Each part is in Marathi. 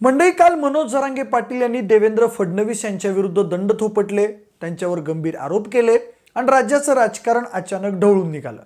मंडई काल मनोज जरांगे पाटील यांनी देवेंद्र फडणवीस यांच्या विरुद्ध दंड थोपटले त्यांच्यावर गंभीर आरोप केले आणि राज्याचं राजकारण अचानक ढवळून निघालं.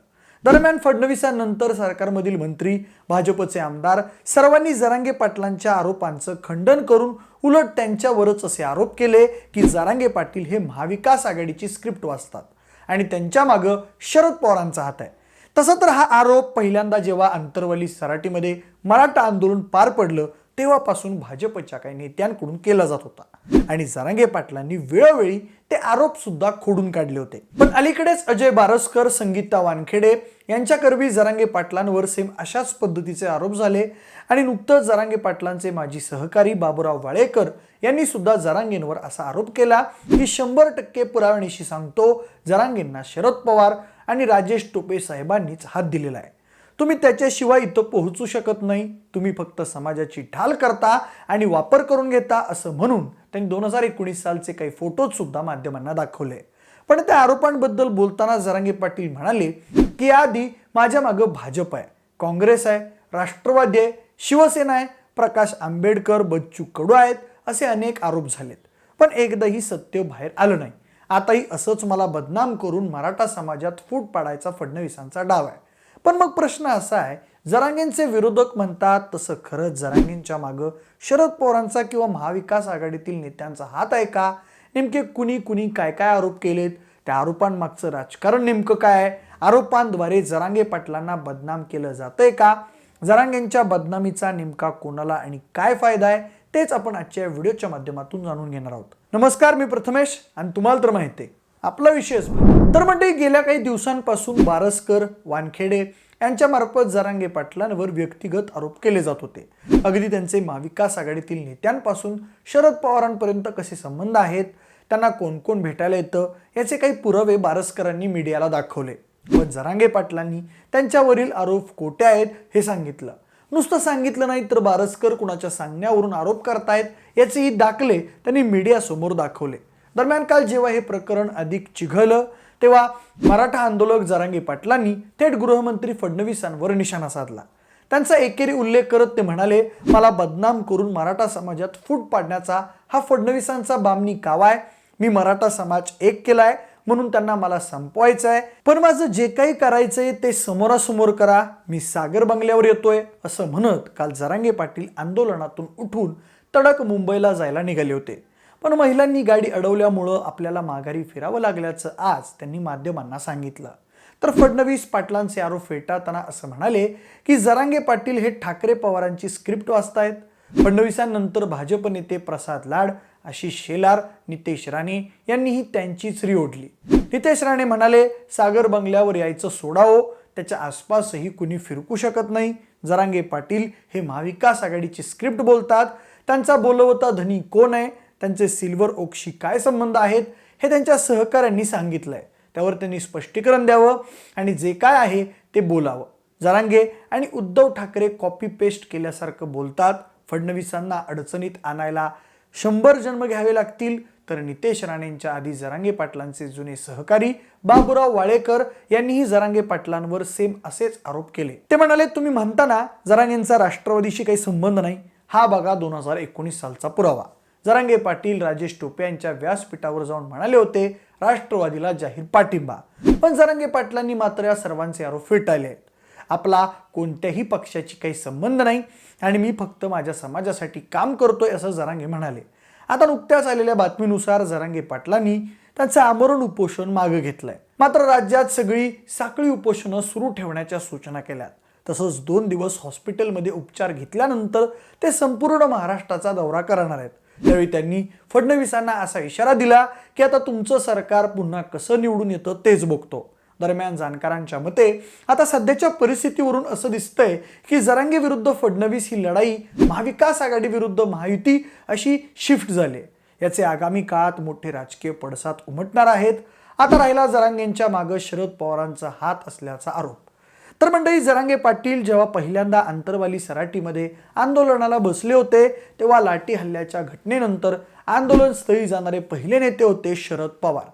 दरम्यान फडणवीसांनंतर सरकारमधील मंत्री भाजपचे आमदार सर्वांनी जरांगे पाटलांच्या आरोपांचं खंडन करून उलट त्यांच्यावरच असे आरोप केले की जरांगे पाटील हे महाविकास आघाडीची स्क्रिप्ट वाचतात आणि त्यांच्या मागं शरद पवारांचा हात आहे. तसा तर हा आरोप पहिल्यांदा जेव्हा अंतरवली सराटीमध्ये मराठा आंदोलन पार पडलं तेव्हापासून भाजपच्या काही नेत्यांकडून केला जात होता. आणि जरांगे पाटलांनी वेळोवेळी ते आरोप सुद्धा खोडून काढले होते. पण अलीकडेच अजय बारसकर संगीता वानखेडे यांच्याकरवी जरांगे पाटलांवर सेम अशाच पद्धतीचे आरोप झाले. आणि नुकतंच जरांगे पाटलांचे माजी सहकारी बाबूराव वाळेकर यांनी सुद्धा जरांगेंवर असा आरोप केला की शंभर टक्के पुरावणीशी सांगतो जरांगेंना शरद पवार आणि राजेश टोपे साहेबांनीच हात दिलेला आहे. तुम्ही त्याच्याशिवाय इथं पोहोचू शकत नाही. तुम्ही फक्त समाजाची ढाल करता आणि वापर करून घेता असं म्हणून त्यांनी दोन हजार एकोणीस सालचे काही फोटोज सुद्धा माध्यमांना दाखवले. पण त्या आरोपांबद्दल बोलताना जरांगे पाटील म्हणाले की आधी माझ्या मागं भाजप आहे काँग्रेस आहे राष्ट्रवादी आहे शिवसेना आहे प्रकाश आंबेडकर बच्चू कडू आहेत असे अनेक आरोप झालेत. पण एकदाही सत्य बाहेर आलं नाही. आताही असंच मला बदनाम करून मराठा समाजात फूट पाडायचा फडणवीसांचा डाव आहे. पण मग प्रश्न असा आहे जरांगेंचे विरोधक म्हणतात तसं खरंच जरांगेंच्या मागं शरद पवारांचा किंवा महाविकास आघाडीतील नेत्यांचा हात आहे का? नेमके कुणी कुणी काय काय आरोप केलेत? त्या आरोपांमागचं राजकारण नेमकं काय आहे? आरोपांद्वारे जरांगे पाटलांना बदनाम केलं जातंय का? जरांगेंच्या बदनामीचा नेमका कोणाला आणि काय फायदा आहे? तेच आपण आजच्या व्हिडिओच्या माध्यमातून जाणून घेणार आहोत. नमस्कार मी प्रथमेश आणि तुम्हाला तर माहिती आपला विषयच तर म्हणजे गेल्या काही दिवसांपासून बारसकर वानखेडे यांच्यामार्फत जरांगे पाटलांवर व्यक्तिगत आरोप केले जात होते. अगदी त्यांचे महाविकास आघाडीतील नेत्यांपासून शरद पवारांपर्यंत कसे संबंध आहेत त्यांना कोण कोण भेटायला येतं याचे काही पुरावे बारसकरांनी मीडियाला दाखवले. व जरांगे पाटलांनी त्यांच्यावरील आरोप कोठे आहेत हे सांगितलं. नुसतं सांगितलं नाही तर बारसकर कुणाच्या सांगण्यावरून आरोप करतायत याचेही दाखले त्यांनी मीडियासमोर दाखवले. दरम्यान काल जेव्हा हे प्रकरण अधिक चिघळलं तेव्हा मराठा आंदोलक जरांगे पाटलांनी थेट गृहमंत्री फडणवीसांवर निशाणा साधला. त्यांचा एकेरी उल्लेख करत ते म्हणाले मला बदनाम करून मराठा समाजात फूट पाडण्याचा हा फडणवीसांचा बामणी कावा आहे. मी मराठा समाज एक केलाय म्हणून त्यांना मला संपवायचं आहे पण माझं जे काही करायचंय ते समोरासमोर करा. मी सागर बंगल्यावर येतोय असं म्हणत काल जरांगे पाटील आंदोलनातून उठून तडक मुंबईला जायला निघाले होते. पण महिलांनी गाडी अडवल्यामुळं आपल्याला माघारी फिरावं लागल्याचं आज त्यांनी माध्यमांना सांगितलं. तर फडणवीस पाटलांचे आरोप फेटाळताना असं म्हणाले की जरांगे पाटील हे ठाकरे पवारांची स्क्रिप्ट वाचतायत. फडणवीसांनंतर भाजप नेते प्रसाद लाड आशिष शेलार नितेश राणे यांनीही त्यांचीच री ओढली नितेश राणे म्हणाले सागर बंगल्यावर यायचं सोडावो. त्याच्या आसपासही कुणी फिरकू शकत नाही. जरांगे पाटील हे महाविकास आघाडीची स्क्रिप्ट बोलतात. त्यांचा बोलवता धनी कोण आहे? त्यांचे सिल्वर ओकशी काय संबंध आहेत हे त्यांच्या सहकाऱ्यांनी सांगितलं आहे त्यावर त्यांनी स्पष्टीकरण द्यावं आणि जे काय आहे ते बोलावं. जरांगे आणि उद्धव ठाकरे कॉपी पेस्ट केल्यासारखं बोलतात. फडणवीसांना अडचणीत आणायला शंभर जन्म घ्यावे लागतील. तर नितेश राणेंच्या आधी जरांगे पाटलांचे जुने सहकारी बाबुराव वाळेकर यांनीही जरांगे पाटलांवर सेम असेच आरोप केले. ते म्हणाले तुम्ही म्हणताना जरांगेंचा राष्ट्रवादीशी काही संबंध नाही. हा बघा दोन हजार एकोणीस सालचा पुरावा. जरांगे पाटील राजेश टोपे यांच्या व्यासपीठावर जाऊन म्हणाले होते राष्ट्रवादीला जाहीर पाठिंबा. पण जरांगे पाटलांनी मात्र या सर्वांचे आरोप फेटाळले. आहेत आपला कोणत्याही पक्षाची काही संबंध नाही आणि मी फक्त माझ्या समाजासाठी काम करतोय असं जरांगे म्हणाले. आता नुकत्याच आलेल्या बातमीनुसार जरांगे पाटलांनी त्यांचं आमरण उपोषण मागे घेतलंय. मात्र राज्यात सगळी साखळी उपोषणं सुरू ठेवण्याच्या सूचना केल्यात. तसंच दोन दिवस हॉस्पिटलमध्ये उपचार घेतल्यानंतर ते संपूर्ण महाराष्ट्राचा दौरा करणार आहेत. त्यावेळी त्यांनी फडणवीसांना असा इशारा दिला की आता तुमचं सरकार पुन्हा कसं निवडून येतं तेच बघतो. दरम्यान जाणकारांच्या मते आता सध्याच्या परिस्थितीवरून असं दिसतंय की जरांगे विरुद्ध फडणवीस ही लढाई महाविकास आघाडी विरुद्ध महायुती अशी शिफ्ट झाली. याचे आगामी काळात मोठे राजकीय पडसाद उमटणार आहेत. आता राहिला जरांगेंच्या मागं शरद पवारांचा हात असल्याचा आरोप. तर मंडळी जरांगे पाटील जेव्हा पहिल्यांदा आंतरवाली सराटीमध्ये आंदोलनाला बसले होते तेव्हा लाठी हल्ल्याच्या घटनेनंतर आंदोलन स्थळी जाणारे पहिले नेते होते शरद पवार.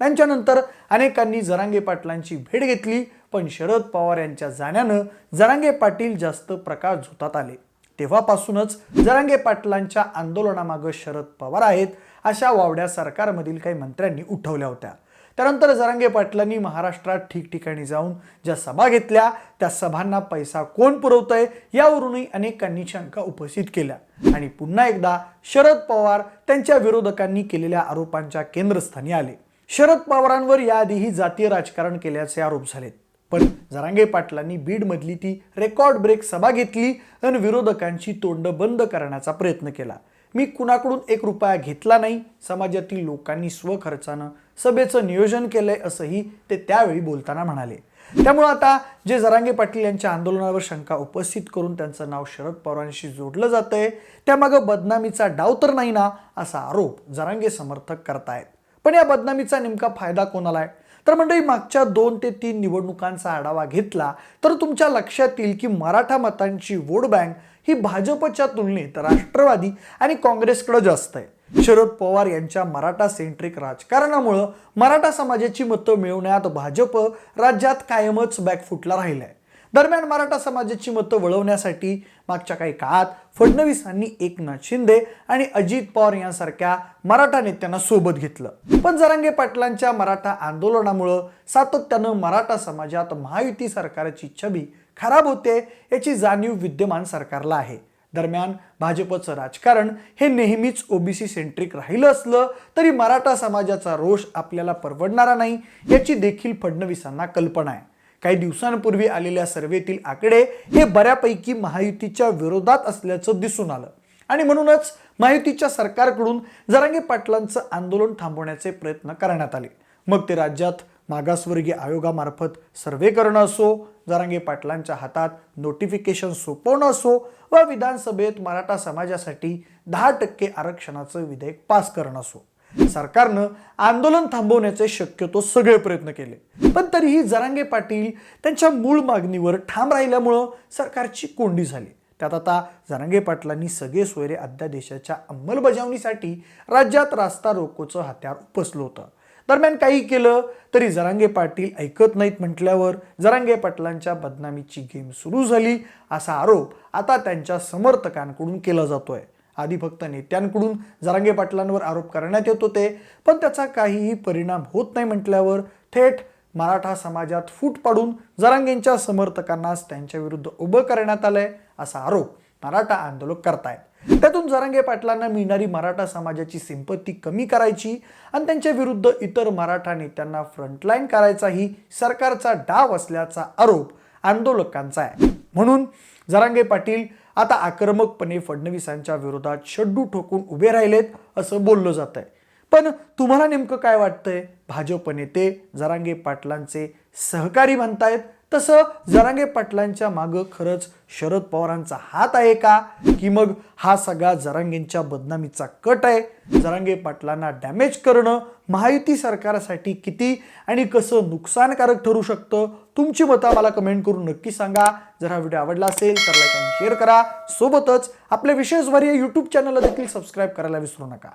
त्यांच्यानंतर अनेकांनी जरांगे पाटलांची भेट घेतली पण शरद पवार यांच्या जाण्यानं जरांगे पाटील जास्त प्रकाश झोतात आले. तेव्हापासूनच जरांगे पाटलांच्या आंदोलनामागं शरद पवार आहेत अशा वावड्या सरकारमधील काही मंत्र्यांनी उठवल्या होत्या. त्यानंतर जरांगे पाटलांनी महाराष्ट्रात ठिकठिकाणी जाऊन ज्या सभा घेतल्या त्या सभांना पैसा कोण पुरवतंय यावरूनही अनेकांनी शंका उपस्थित केल्या. आणि पुन्हा एकदा शरद पवार त्यांच्या विरोधकांनी केलेल्या आरोपांच्या केंद्रस्थानी आले. शरद पवारांवर याआधीही जातीय राजकारण केल्याचे आरोप झालेत. पण जरांगे पाटलांनी बीडमधली ती रेकॉर्ड ब्रेक सभा घेतली आणि विरोधकांची तोंड बंद करण्याचा प्रयत्न केला. मी कुणाकडून एक रुपया घेतला नाही? समाजातील लोकांनी स्वखर्चानं सभेचं नियोजन केलंय असंही ते त्यावेळी बोलताना म्हणाले. त्यामुळे आता जे जरांगे पाटील यांच्या आंदोलनावर शंका उपस्थित करून त्यांचं नाव शरद पवारांशी जोडलं जातंय त्यामागं बदनामीचा डाव तर नाही ना असा आरोप जरांगे समर्थक करतायत. पण या बदनामीचा नेमका फायदा कोणाला आहे? तर मंडळी मागच्या दोन ते तीन निवडणुकांचा आढावा घेतला तर तुमच्या लक्षात येईल की मराठा मतांची वोट बँक ही भाजपच्या तुलनेत राष्ट्रवादी आणि काँग्रेसकडे जास्त आहे. शरद पवार यांच्या मराठा सेंट्रिक राजकारणामुळं मराठा समाजाची मतं मिळवण्यात भाजप राज्यात कायमच बॅकफुटला राहिलाय. दरम्यान मराठा समाजाची मतं वळवण्यासाठी मागच्या काही काळात फडणवीसांनी एकनाथ शिंदे आणि अजित पवार यांसारख्या मराठा नेत्यांना सोबत घेतलं. पण जरांगे पाटलांच्या मराठा आंदोलनामुळं सातत्यानं मराठा समाजात महायुती सरकारची छबी खराब होते याची जाणीव विद्यमान सरकारला आहे. दरम्यान भाजपचं राजकारण हे नेहमीच ओबीसी सेंट्रिक राहिलं असलं तरी मराठा समाजाचा रोष आपल्याला परवडणारा नाही याची देखील फडणवीसांना कल्पना आहे. काही दिवसांपूर्वी आलेल्या सर्वेतील आकडे हे बऱ्यापैकी महायुतीच्या विरोधात असल्याचं दिसून आलं. आणि म्हणूनच महायुतीच्या सरकारकडून जरांगे पाटलांचं आंदोलन थांबवण्याचे प्रयत्न करण्यात आले. मग ते राज्यात मागासवर्गीय आयोगामार्फत सर्वे करणं असो जरांगे पाटलांच्या हातात नोटिफिकेशन सोपवणं असो व विधानसभेत मराठा समाजासाठी दहा टक्के आरक्षणाचं विधेयक पास करणं असो. सरकारनं आंदोलन थांबवण्याचे शक्यतो सगळे प्रयत्न केले. पण तरीही जरांगे पाटील त्यांच्या मूळ मागणीवर ठाम राहिल्यामुळं सरकारची कोंडी झाली. त्यात आता जरांगे पाटलांनी सगळे सोयरे अध्यादेशाच्या अंमलबजावणीसाठी राज्यात रास्ता रोकोचं हत्यार उपसलं होतं. दरम्यान काही केलं तरी जरांगे पाटील ऐकत नाहीत म्हटल्यावर जरांगे पाटलांच्या बदनामीची गेम सुरू झाली असा आरोप आता त्यांच्या समर्थकांकडून केला जातोय. आधी फक्त नेत्यांकडून जरांगे पाटलांवर आरोप करण्यात येत होते पण त्याचा काहीही परिणाम होत नाही म्हटल्यावर थेट मराठा समाजात फूट पाडून जरांगेंच्या समर्थकांनाच त्यांच्या विरुद्ध उभं करण्यात आलंय असा आरोप मराठा आंदोलक करतायत. त्यातून जरांगे पाटलांना मिळणारी मराठा समाजाची सिंपत्ती कमी करायची आणि त्यांच्या विरुद्ध इतर मराठा नेत्यांना फ्रंटलाईन करायचाही सरकारचा डाव असल्याचा आरोप आंदोलकांचा आहे. म्हणून जरांगे पाटील आता आक्रमकपणे फडणवीसांच्या विरोधात शड्डू ठोकून उभे राहिलेत असं बोललं जात आहे पण तुम्हाला नेमकं काय वाटतंय? भाजप नेते जरांगे पाटलांचे सहकारी म्हणतायत तसं जरांगे पाटलांच्या मागं खरंच शरद पवारांचा हात आहे का? की मग हा सगळा जरांगेंच्या बदनामीचा कट आहे? जरांगे पाटलांना डॅमेज करणं महायुती सरकारसाठी किती आणि कसं नुकसानकारक ठरू शकतं? तुमची मतं मला कमेंट करून नक्की सांगा. जर हा व्हिडिओ आवडला असेल तर लाईक आणि शेअर करा. सोबतच आपल्या विशेष या यूट्यूब चॅनलला देखील सबस्क्राईब करायला विसरू नका.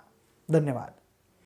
धन्यवाद.